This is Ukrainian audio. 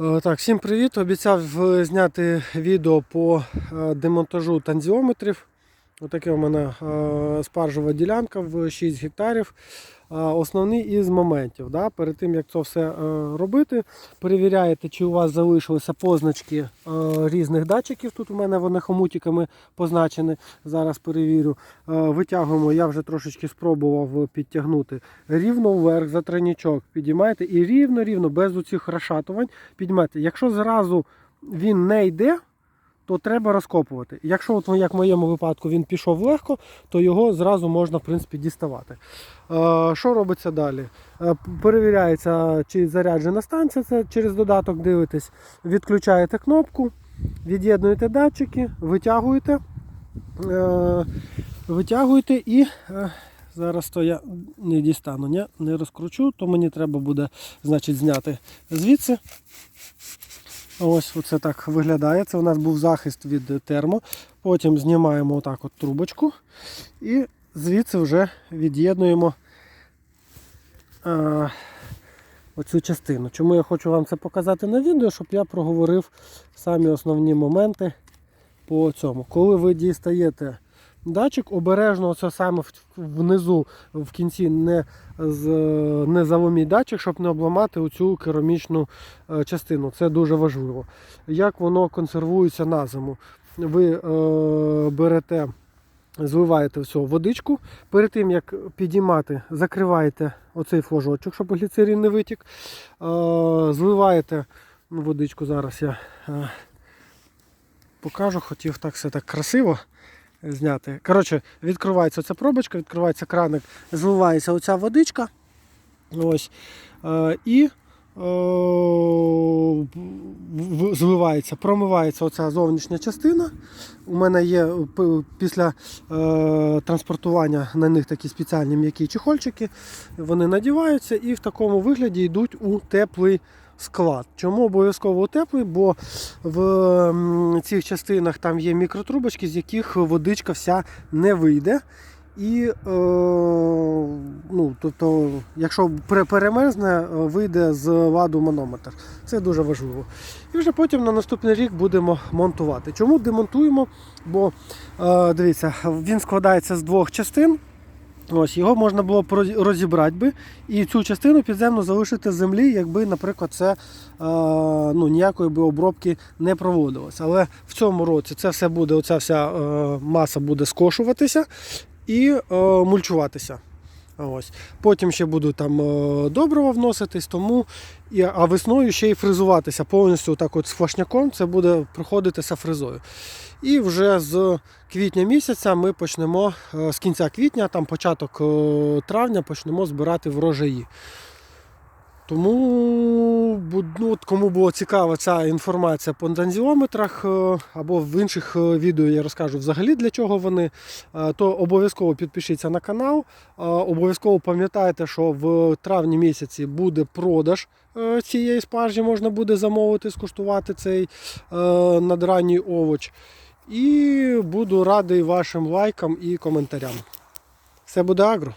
Е, Так, всім привіт! Обіцяв зняти відео по е, демонтажу танзіометрів. Отаке у мене е, спаржева ділянка в 6 гектарів. Е, Основний із моментів. Да? Перед тим як це все е, робити, перевіряєте, чи у вас залишилися позначки різних датчиків. Тут у мене вони хомутиками позначені. Зараз перевірю. Витягуємо, я вже трошечки спробував підтягнути рівно вверх за тройничок. Підіймаєте і рівно-рівно, без оцих розшатувань підіймаєте. Якщо зразу він не йде, то треба розкопувати. Якщо, от, як в моєму випадку, він пішов легко, то його зразу можна в принципі, діставати. Е, що робиться далі? Е, перевіряється, чи заряджена станція, це через додаток дивитесь. Відключаєте кнопку, від'єднуєте датчики, витягуєте. Е, витягуєте і е, зараз то я не дістану, не розкручу, то мені треба буде значить, зняти звідси. Ось оце так виглядає. Це у нас був захист від термо. Потім знімаємо отак от трубочку і звідси вже від'єднуємо е, оцю частину. Чому я хочу вам це показати на відео, щоб я проговорив самі основні моменти по цьому. Коли ви дістаєте датчик, обережно це саме внизу в кінці не, не заломіть датчик, щоб не обламати оцю керамічну е, частину. Це дуже важливо. Як воно консервується на зиму? Ви е, берете, зливаєте всю водичку. Перед тим як підіймати, закриваєте оцей флажочок, щоб гліцерин не витік. Е, зливаєте водичку. Зараз я е, покажу, хотів так все так красиво зняти. Коротше, відкривається ця пробочка, відкривається краник, зливається оця водичка. Ось. Е, і е, зливається, промивається оця зовнішня частина. У мене є після е, транспортування на них такі спеціальні м'які чехольчики. Вони надіваються і в такому вигляді йдуть у теплий склад. Чому обов'язково теплий? Бо в цих частинах там є мікротрубочки, з яких водичка вся не вийде. І е, ну, тобто, якщо перемерзне, е, вийде з ладу манометр. Це дуже важливо. І вже потім на наступний рік будемо монтувати. Чому демонтуємо? Бо е, дивіться, він складається з двох частин. Ось його можна було б розібрати би і цю частину підземну залишити землі, якби, наприклад, це е, ну, ніякої би обробки не проводилось. Але в цьому році це все буде, оця вся е, маса буде скошуватися і е, мульчуватися. Ось. Потім ще буду там е, добрива вноситись, тому а весною ще й фризуватися повністю так от з флашняком, це буде проходитися фризою. І вже з квітня місяця ми почнемо е, з кінця квітня, там початок е, травня, почнемо збирати врожаї. Тому ну, кому була цікава ця інформація по танзіометрах е, або в інших е, відео я розкажу взагалі для чого вони, е, то обов'язково підпишіться на канал. Обов'язково пам'ятайте, що в травні місяці буде продаж цієї спаржі, можна буде замовити, скуштувати цей надранній овоч. І буду радий вашим лайкам і коментарям. Все буде агро.